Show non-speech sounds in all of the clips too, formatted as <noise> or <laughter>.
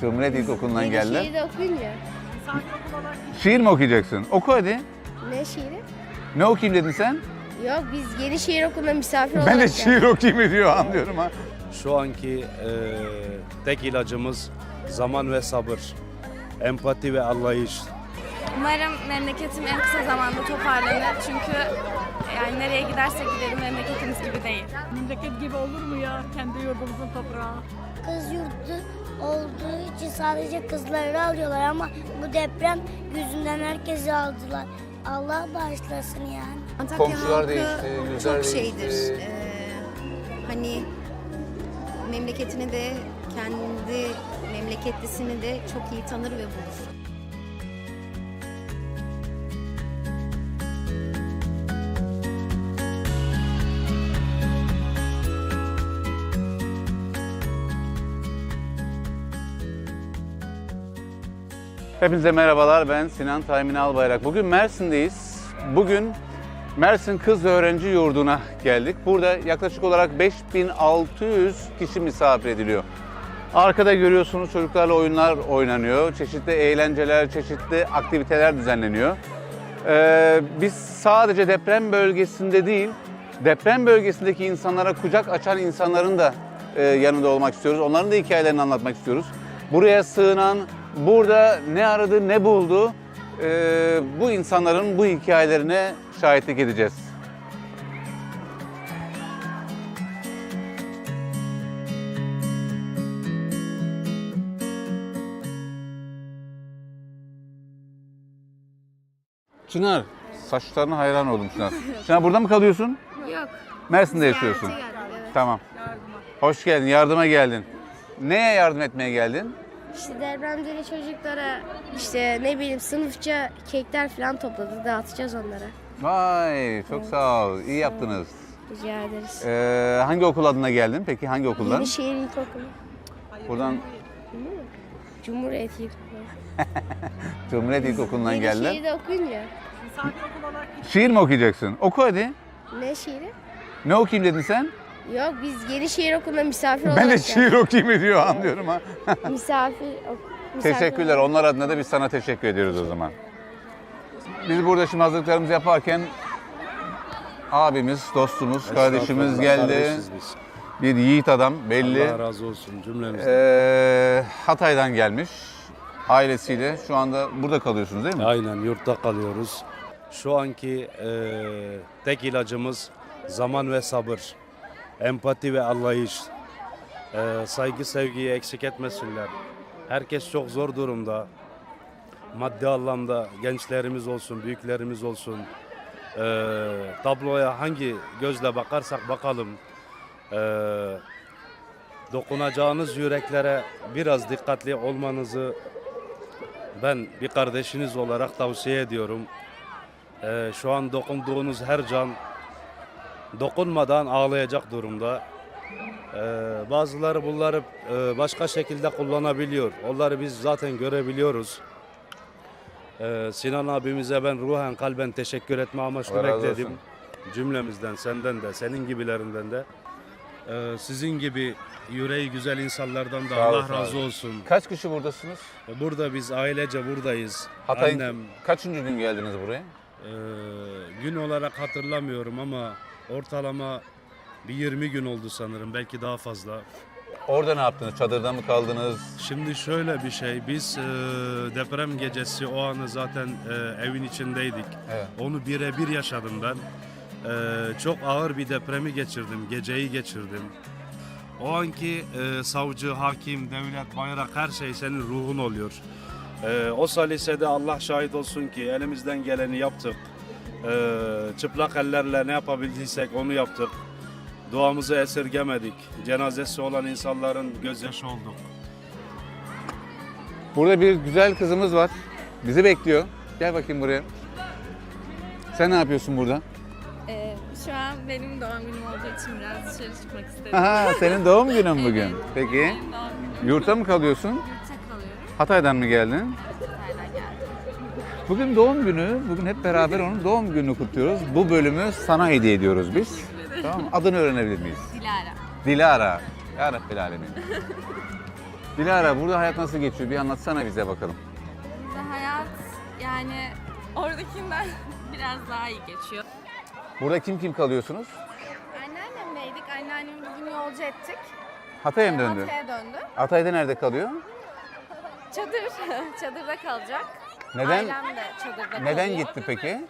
Cumhuriyet İlkokulu'ndan Yeni geldiler. şiiri de okuyunca. Şiir mi okuyacaksın? Oku hadi. Ne şiiri? Ne okuyayım dedin sen? Yok biz yeni şiir okuluna misafir olarak Ben de geldik. şiir okuyayım diyor anlıyorum ha. Şu anki eee, tek ilacımız zaman ve sabır. Empati ve anlayış. Umarım memleketim en kısa zamanda toparlanır. Çünkü yani nereye gidersek gidelim memleketimiz gibi değil. Memleket gibi olur mu ya kendi yurdumuzun toprağı? Kız yurdu sadece kızları alıyorlar ama bu deprem yüzünden herkesi aldılar. Allah bağışlasın yani. Antakya Komşular halkı değişti, yüzler çok şeydir. değişti. Ee, hani memleketini de kendi memleketlisini de çok iyi tanır ve bulur. Hepinize merhabalar ben Sinan Taymin Albayrak. Bugün Mersin'deyiz. Bugün Mersin Kız Öğrenci Yurdu'na geldik. Burada yaklaşık olarak 5600 kişi misafir ediliyor. Arkada görüyorsunuz çocuklarla oyunlar oynanıyor. Çeşitli eğlenceler, çeşitli aktiviteler düzenleniyor. Ee, biz sadece deprem bölgesinde değil, deprem bölgesindeki insanlara kucak açan insanların da e, yanında olmak istiyoruz. Onların da hikayelerini anlatmak istiyoruz. Buraya sığınan, burada ne aradı, ne buldu, e, bu insanların bu hikayelerine şahitlik edeceğiz. Çınar, saçlarına hayran oldum Çınar. <laughs> Çınar burada mı kalıyorsun? Yok. Mersin'de yaşıyorsun. Geldik, evet. Tamam. Hoş geldin, yardıma geldin. Neye yardım etmeye geldin? İşte depremzeli çocuklara işte ne bileyim sınıfça kekler falan topladı. Dağıtacağız onlara. Vay, çok sağ ol. İyi yaptınız. Rica ederiz. Ee, hangi okul adına geldin? Peki hangi okuldan? Yenişehir İlkokulu. Buradan Cumhuriyet İlkokulu. <laughs> Cumhuriyet İlkokulu'ndan geldiler. şiiri de okuyunca. Şiir mi okuyacaksın? Oku hadi. Ne şiiri? Ne okuyayım dedin sen? Yok biz yeni şiir okuluna misafir olarak Ben de şiir okuyayım diyor anlıyorum ha. <laughs> Misafir, ok- misafir Teşekkürler. Onlar adına da biz sana teşekkür ediyoruz o zaman. Biz burada şimdi hazırlıklarımızı yaparken abimiz, dostumuz, kardeşimiz geldi. kardeşiz biz. Bir yiğit adam belli. Allah razı olsun cümlemizden. Ee, Hatay'dan gelmiş ailesiyle. Şu anda burada kalıyorsunuz değil mi? Aynen yurtta kalıyoruz. Şu anki eee, tek ilacımız zaman ve sabır. Empati ve anlayış. Eee, saygı sevgiyi eksik etmesinler. Herkes çok zor durumda. Maddi anlamda gençlerimiz olsun, büyüklerimiz olsun. Eee, tabloya hangi gözle bakarsak bakalım. Eee, dokunacağınız yüreklere biraz dikkatli olmanızı ben bir kardeşiniz olarak tavsiye ediyorum. Ee, şu an dokunduğunuz her can dokunmadan ağlayacak durumda. Ee, bazıları bunları e, başka şekilde kullanabiliyor. Onları biz zaten görebiliyoruz. Ee, Sinan abimize ben ruhen kalben teşekkür etme amaçlı Allah razı bekledim. olsun. Cümlemizden, senden de, senin gibilerinden de. Ee, sizin gibi yüreği güzel insanlardan da Sağ ol, Allah sağ ol. razı olsun. Kaç kişi buradasınız? Burada biz ailece buradayız. Hatay'ın Annem kaçıncı gün geldiniz buraya? e, gün olarak hatırlamıyorum ama ortalama bir 20 gün oldu sanırım belki daha fazla. Orada ne yaptınız? Çadırda mı kaldınız? Şimdi şöyle bir şey biz e, deprem gecesi o anı zaten e, evin içindeydik. Evet. Onu birebir yaşadım ben. E, çok ağır bir depremi geçirdim, geceyi geçirdim. O anki e, savcı, hakim, devlet, bayrak her şey senin ruhun oluyor. E, o salisede Allah şahit olsun ki elimizden geleni yaptık. E, çıplak ellerle ne yapabildiysek onu yaptık. Duamızı esirgemedik. Cenazesi olan insanların gözyaşı olduk. Burada bir güzel kızımız var. Bizi bekliyor. Gel bakayım buraya. Sen ne yapıyorsun burada? Ee, şu an benim doğum günüm olduğu için biraz dışarı çıkmak istedim. Aha, senin doğum günün bugün. <laughs> Evet. Peki. Benim doğum günüm. Yurtta mı kalıyorsun? Yurtta kalıyorum. Hatay'dan mı geldin? Bugün doğum günü. Bugün hep beraber onun doğum gününü kutluyoruz. Bu bölümü sana hediye ediyoruz biz. Tamam mı? Adını öğrenebilir miyiz? Dilara. Dilara. Ya Rabbil Alemin. Dilara burada hayat nasıl geçiyor? Bir anlatsana bize bakalım. Burada hayat yani oradakinden <laughs> biraz daha iyi geçiyor. Burada kim kim kalıyorsunuz? Anneannemdeydik. Anneannemi bugün yolcu ettik. Hatay'a mı döndü? Hatay'a döndü. Hatay'da nerede kalıyor? <laughs> Çadır. <laughs> Çadırda kalacak. Neden Ailem de çadırda neden kalıyor. gitti peki?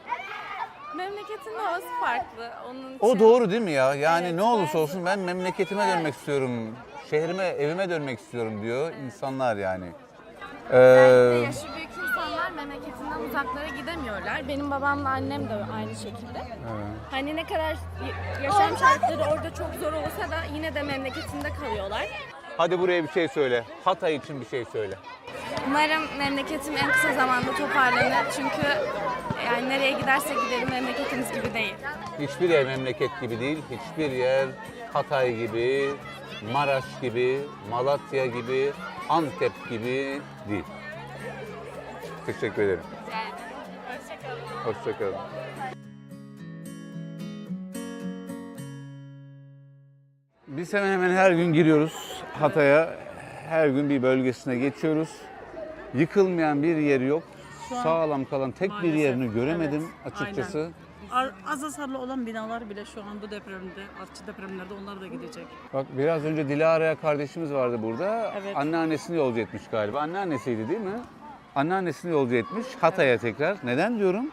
Memleketin havası farklı. Onun için O doğru değil mi ya? Yani Evet, ne olursa ben- olsun ben memleketime dönmek istiyorum. Şehrime, evime dönmek istiyorum diyor insanlar yani. Ee, yaşı büyük insanlar memleketinden uzaklara gidemiyorlar. Benim babamla annem de aynı şekilde. Hani ne kadar y- yaşam şartları orada çok zor olsa da yine de memleketinde kalıyorlar. Hadi buraya bir şey söyle. Hatay için bir şey söyle. Umarım memleketim en kısa zamanda toparlanır. Çünkü yani nereye gidersek gidelim memleketimiz gibi değil. Hiçbir yer memleket gibi değil. Hiçbir yer Hatay gibi, Maraş gibi, Malatya gibi, Antep gibi değil. Teşekkür ederim. Hoşçakalın. Biz hemen hemen her gün giriyoruz Hatay'a. Her gün bir bölgesine geçiyoruz. Yıkılmayan bir yeri yok. an Sağlam kalan tek bir maalesef, yerini göremedim evet, açıkçası. Ar- Az hasarlı olan binalar bile şu an bu depremde, artçı depremlerde onlar da gidecek. Bak biraz önce Dilara'ya kardeşimiz vardı burada. Evet. Anneannesini yolcu etmiş galiba. Anneannesiydi değil mi? Anneannesini yolcu etmiş Hatay'a tekrar. Neden diyorum?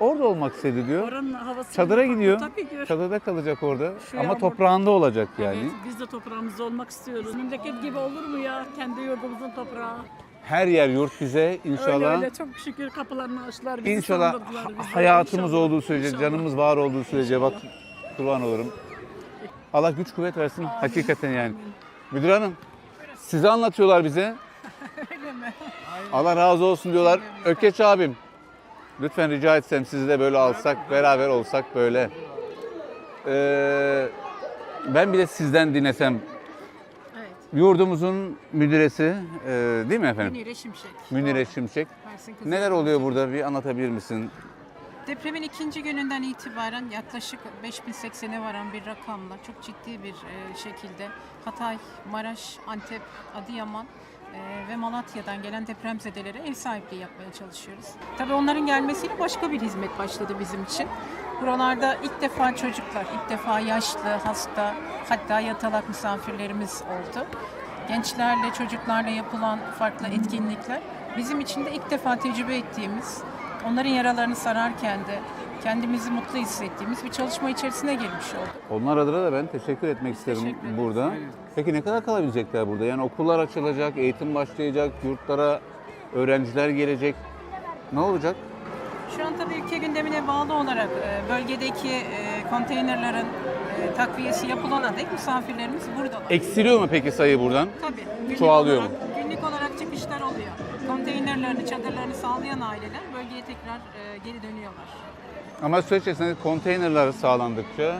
Orada olmak istedi diyor. Oranın havası Çadıra gidiyor. Tabii ki. Çadırda kalacak orada. Şu Ama yağmur- toprağında olacak yani. Evet, biz de toprağımızda olmak istiyoruz. Memleket gibi olur mu ya? Kendi yurdumuzun toprağı. Her yer yurt bize Öyle inşallah. öyle çok şükür kapılarını açtılar. Bizi İnşallah sandırdılar bizi. hayatımız İnşallah. olduğu sürece, İnşallah. canımız var olduğu sürece bak kurban olurum. Allah güç kuvvet versin hakikaten yani. Müdür hanım size anlatıyorlar bize. <laughs> Allah razı olsun diyorlar. Ökeç abim lütfen rica etsem sizi de böyle alsak beraber olsak böyle. Ee, ben bir de sizden dinlesem. Evet. Yurdumuzun müdüresi e, değil mi efendim? Münire Şimşek. Münire Şimşek. Mersin Kızı. Neler oluyor burada bir anlatabilir misin? Depremin ikinci gününden itibaren yaklaşık 5080'e varan bir rakamla çok ciddi bir e, şekilde Hatay, Maraş, Antep, Adıyaman ve Malatya'dan gelen depremzedelere ev sahipliği yapmaya çalışıyoruz. Tabii onların gelmesiyle başka bir hizmet başladı bizim için. Buralarda ilk defa çocuklar, ilk defa yaşlı, hasta, hatta yatalak misafirlerimiz oldu. Gençlerle, çocuklarla yapılan farklı etkinlikler bizim için de ilk defa tecrübe ettiğimiz, onların yaralarını sararken de kendimizi mutlu hissettiğimiz bir çalışma içerisine girmiş olduk. Onlar adına da ben teşekkür etmek isterim teşekkür ederiz. burada. Peki ne kadar kalabilecekler burada? Yani okullar açılacak, eğitim başlayacak, yurtlara öğrenciler gelecek. Ne olacak? Şu an tabii ülke gündemine bağlı olarak e, bölgedeki e, konteynerlerin e, takviyesi yapılana dek misafirlerimiz buradalar. Eksiliyor mu peki sayı buradan? Tabii. Günlük Çoğalıyor mu? olarak, Günlük olarak çıkışlar oluyor. Konteynerlerini, çadırlarını sağlayan aileler bölgeye tekrar geri dönüyorlar. Ama süreç içerisinde konteynerler sağlandıkça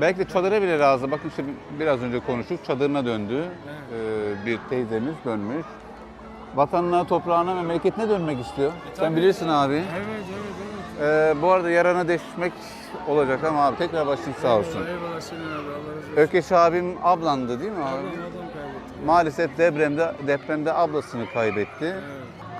belki de çadıra bile lazım. Bakın işte biraz önce konuştuk. Çadırına döndü. Ee, bir teyzemiz dönmüş. Vatanına, toprağına, memleketine dönmek istiyor. Sen bilirsin abi. Evet, evet, evet. bu arada yarana deşmek olacak ama abi tekrar başın sağ olsun. Eyvallah senin abi Allah razı olsun. Ökeş abim ablandı değil mi abi? Adam kaybetti. Maalesef depremde depremde ablasını kaybetti.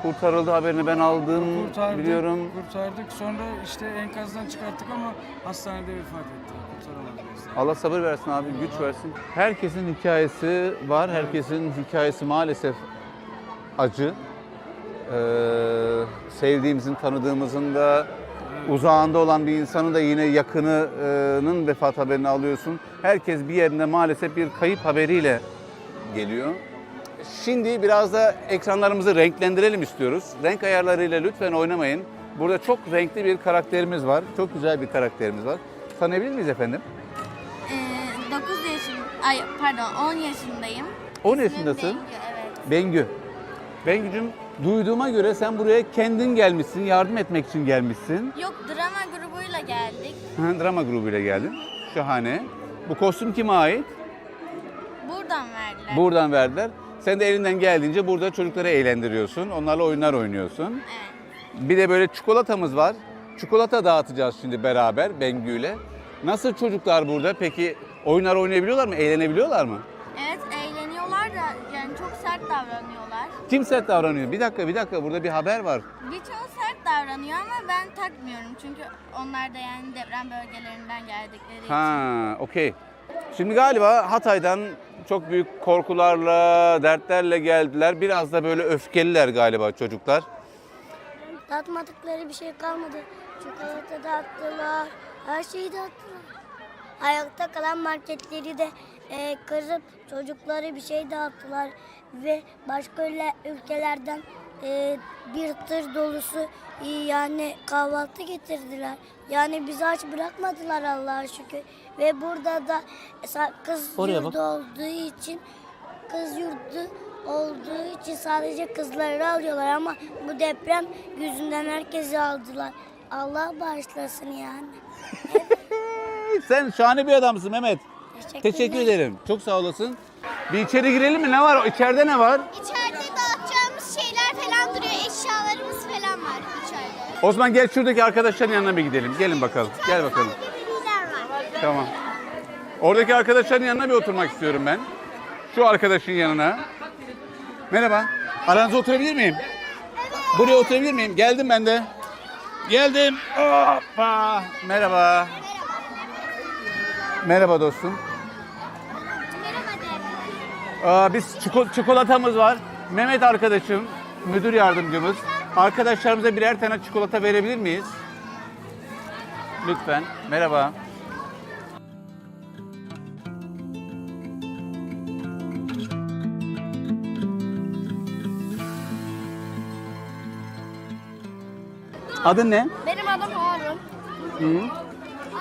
Kurtarıldı haberini ben aldım Kurtardık, biliyorum. kurtardık. Sonra işte enkazdan çıkarttık ama hastanede vefat etti. Kurtaramadık. Allah sabır versin abi, güç versin. Herkesin hikayesi var. Herkesin hikayesi maalesef acı. Ee, sevdiğimizin, tanıdığımızın da uzağında olan bir insanın da yine yakınının vefat haberini alıyorsun. Herkes bir yerinde maalesef bir kayıp haberiyle geliyor. Şimdi biraz da ekranlarımızı renklendirelim istiyoruz. Renk ayarlarıyla lütfen oynamayın. Burada çok renkli bir karakterimiz var. Çok güzel bir karakterimiz var. Tanıyabilir miyiz efendim? 9 yaşım, ay pardon 10 yaşındayım. 10 yaşındasın. Bengü, evet. Bengü. Bengücüm duyduğuma göre sen buraya kendin gelmişsin, yardım etmek için gelmişsin. Yok drama grubuyla geldik. Hı, Drama grubuyla geldin. Şahane. Bu kostüm kime ait? Buradan verdiler. Buradan verdiler. Sen de elinden geldiğince burada çocukları eğlendiriyorsun. Onlarla oyunlar oynuyorsun. Evet. Bir de böyle çikolatamız var. Çikolata dağıtacağız şimdi beraber Bengü'yle. Nasıl çocuklar burada? Peki oyunlar oynayabiliyorlar mı? Eğlenebiliyorlar mı? Evet eğleniyorlar da yani çok sert sert davranıyorlar. Kim sert davranıyor? Bir dakika bir dakika burada bir haber var. Birçoğu sert davranıyor ama ben takmıyorum. Çünkü onlar da yani deprem bölgelerinden geldikleri için. Ha, okey. Şimdi galiba Hatay'dan çok büyük korkularla, dertlerle geldiler. Biraz da böyle öfkeliler galiba çocuklar. Dağıtmadıkları bir şey kalmadı. Çikolata dağıttılar. Her şeyi dağıttılar. Ayakta kalan marketleri de e, kırıp çocuklara bir şey dağıttılar. Ve başka ülke- ülkelerden e, bir tır dolusu e, yani kahvaltı getirdiler. Yani bizi aç bırakmadılar Allah'a şükür. Ve burada da kız Oraya bak. yurdu olduğu için kız yurdu olduğu için sadece kızları alıyorlar ama bu deprem yüzünden herkesi aldılar. Allah bağışlasın yani. <laughs> Sen şahane bir adamsın Mehmet. Teşekkürler. Teşekkür ederim. Çok sağ olasın. Bir içeri girelim mi? Ne var? İçeride ne var? İçeride dağıtacağımız şeyler falan duruyor. Eşyalarımız falan var içeride. Osman gel şuradaki arkadaşların yanına bir gidelim. Gelin bakalım. Gel bakalım. Tamam. Oradaki arkadaşların yanına bir oturmak istiyorum ben. Şu arkadaşın yanına. Merhaba. Aranızda oturabilir miyim? Buraya oturabilir miyim? Geldim ben de. Geldim. Hoppa. Merhaba. Merhaba dostum. Aa, biz çiko- çikolatamız var. Mehmet arkadaşım, müdür yardımcımız. Arkadaşlarımıza birer tane çikolata verebilir miyiz? Lütfen. Merhaba. Adın ne? Benim adım Harun. Hı.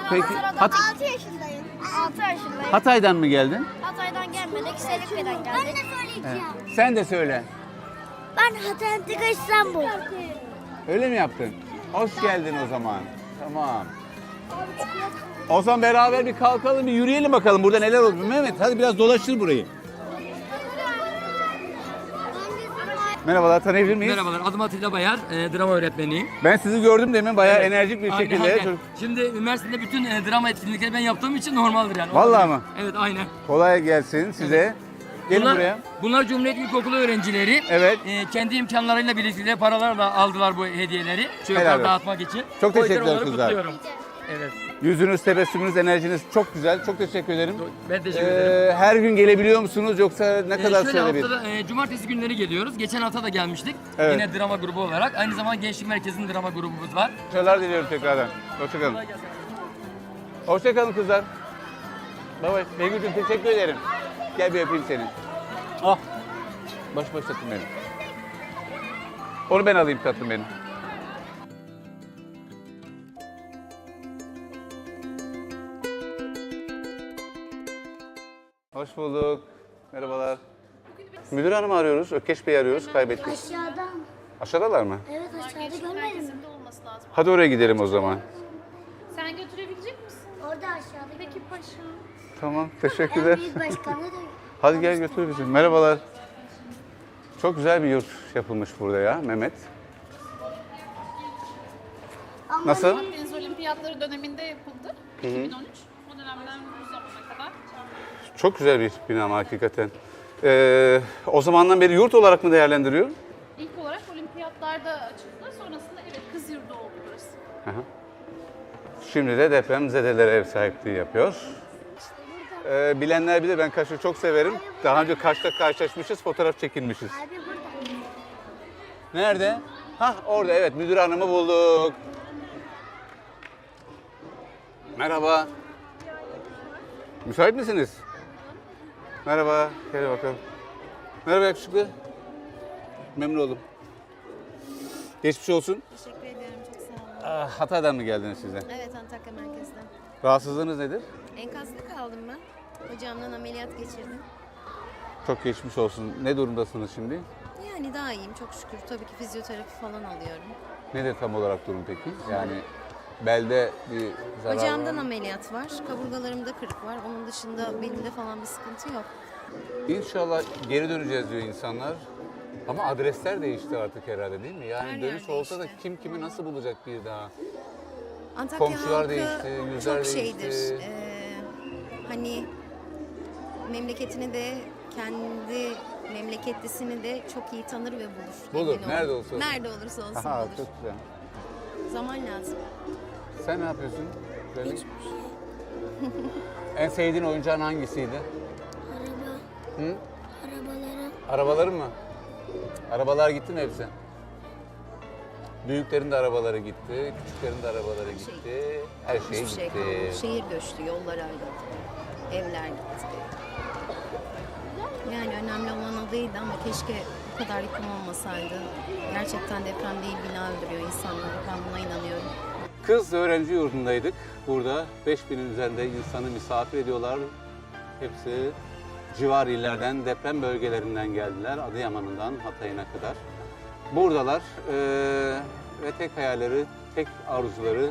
Peki Hat- 6 yaşındayım. 6 yaşındayım. Hatay'dan mı geldin? Hatay'dan gelmedik, Selifke'den geldik. Ben de söyleyeceğim. Sen de söyle. Ben Hatay Antika İstanbul. Öyle mi yaptın? Hoş geldin o zaman. Tamam. O zaman beraber bir kalkalım, bir yürüyelim bakalım burada neler oldu. Mehmet hadi biraz dolaştır burayı. Merhabalar, tanıyabilir miyiz? Merhabalar, adım Atilla Bayar, e, drama öğretmeniyim. Ben sizi gördüm demin bayağı Evet. enerjik bir Aynen, şekilde. aynen. Çok- Şimdi üniversitede bütün e, drama etkinlikleri ben yaptığım için normaldir yani. Vallahi Olabilir. mı? Evet, aynen. Kolay gelsin size. Gelin bunlar, buraya. Bunlar Cumhuriyet İlkokulu öğrencileri. Evet. E, kendi imkanlarıyla birlikte paralarla aldılar bu hediyeleri. Helal Çocuklar olsun. dağıtmak için. Çok O yüzden teşekkürler onları kızlar. kutluyorum. Evet, Yüzünüz, tebessümünüz, enerjiniz çok güzel. Çok teşekkür ederim. ben teşekkür ederim. Ee, her gün gelebiliyor musunuz yoksa ne E, kadar şöyle sürede bir? haftada, e, cumartesi günleri geliyoruz. Geçen hafta da gelmiştik. Evet. Yine drama grubu olarak. Aynı zamanda Gençlik Merkezi'nin drama grubumuz var. Başarılar diliyorum tekrardan. Hoşçakalın. Hoşçakalın kızlar. Bay. Begül'cüğüm teşekkür ederim. Gel bir öpeyim seni. Ah. Baş baş tatlım benim. Onu ben alayım tatlım benim. Hoş bulduk. Merhabalar. Müdür hanım arıyoruz. Ökeş Bey'i arıyoruz. Kaybettik. Aşağıdan. Aşağıdalar mı? Evet aşağıda görmedin mi? Hadi oraya gidelim o zaman. Sen götürebilecek misin? Orada aşağıda. Peki paşam. Tamam. En Teşekkürler. büyük başkanı da <laughs> Hadi gel götür bizi. Merhabalar. Çok güzel bir yurt yapılmış burada ya Mehmet. Ama Nasıl? Deniz Olimpiyatları döneminde yapıldı. 2013. O dönemden bu zamana kadar. Çok güzel bir bina hakikaten. Ee, o zamandan beri yurt olarak mı değerlendiriyor? İlk olarak olimpiyatlarda açıldı. Sonrasında evet kız yurdu oldu burası. Aha. Şimdi de depremzedelere ev sahipliği yapıyor. Ee, bilenler bilir ben Kaş'ı çok severim. Daha önce Kaş'ta karşılaşmışız, fotoğraf çekilmişiz. Abi burada. Nerede? Hah orada evet müdür hanımı bulduk. Merhaba. Müsait misiniz? Merhaba. Gel bakalım. Merhaba yakışıklı. Memnun oldum. Geçmiş olsun. Teşekkür ediyorum çok sağ olun. Ah, Hatay'dan mı geldiniz size? Evet Antakya merkezden. Rahatsızlığınız nedir? Enkazda kaldım ben. Hocamdan ameliyat geçirdim. Çok geçmiş olsun. Ne durumdasınız şimdi? Yani daha iyiyim çok şükür. Tabii ki fizyoterapi falan alıyorum. Nedir tam olarak durum peki? Yani belde bir zarar var Bacağımdan mı? ameliyat var. Kaburgalarımda kırık var. Onun dışında belimde falan bir sıkıntı yok. İnşallah geri döneceğiz diyor insanlar. Ama adresler değişti artık herhalde değil mi? Yani Her dönüş yer olsa da değişti. kim kimi nasıl bulacak bir daha? Antakya Komşular halkı değişti, yüzler çok şeydir. değişti. Ee, hani memleketini de kendi memleketlisini de çok iyi tanır ve bulur. Bulur, emin olun. nerede olursa olsun. Nerede olursa olsun Aha, bulur. çok güzel. Zaman lazım. Sen ne yapıyorsun? Böyle. <laughs> en sevdiğin oyuncağın hangisiydi? Araba, Hı? arabaları Arabaların mı? Arabalar gitti mi hepsi? Büyüklerin de arabaları gitti, küçüklerin de arabaları gitti. Her şey Hiçbir şey gitti. kalmadı. Şehir göçtü, yollar ayrıldı. Evler gitti. Yani önemli olan o değildi ama keşke bu kadar yıkım olmasaydı. Gerçekten deprem değil bina öldürüyor insanları. Ben buna inanıyorum. Kız öğrenci yurdundaydık. Burada 5000'in üzerinde insanı misafir ediyorlar. Hepsi civar illerden, deprem bölgelerinden geldiler. Adıyaman'ından Hatay'ına kadar. Buradalar eee, ve tek hayalleri, tek arzuları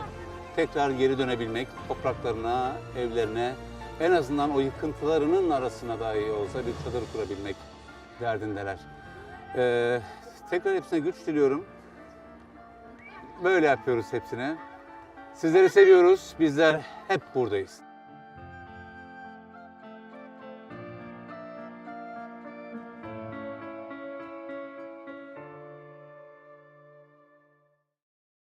tekrar geri dönebilmek, topraklarına, evlerine, en azından o yıkıntılarının arasına dahi olsa bir çadır kurabilmek derdindeler. Eee, tekrar hepsine güç diliyorum. Böyle yapıyoruz hepsine. Sizleri seviyoruz. Bizler hep buradayız.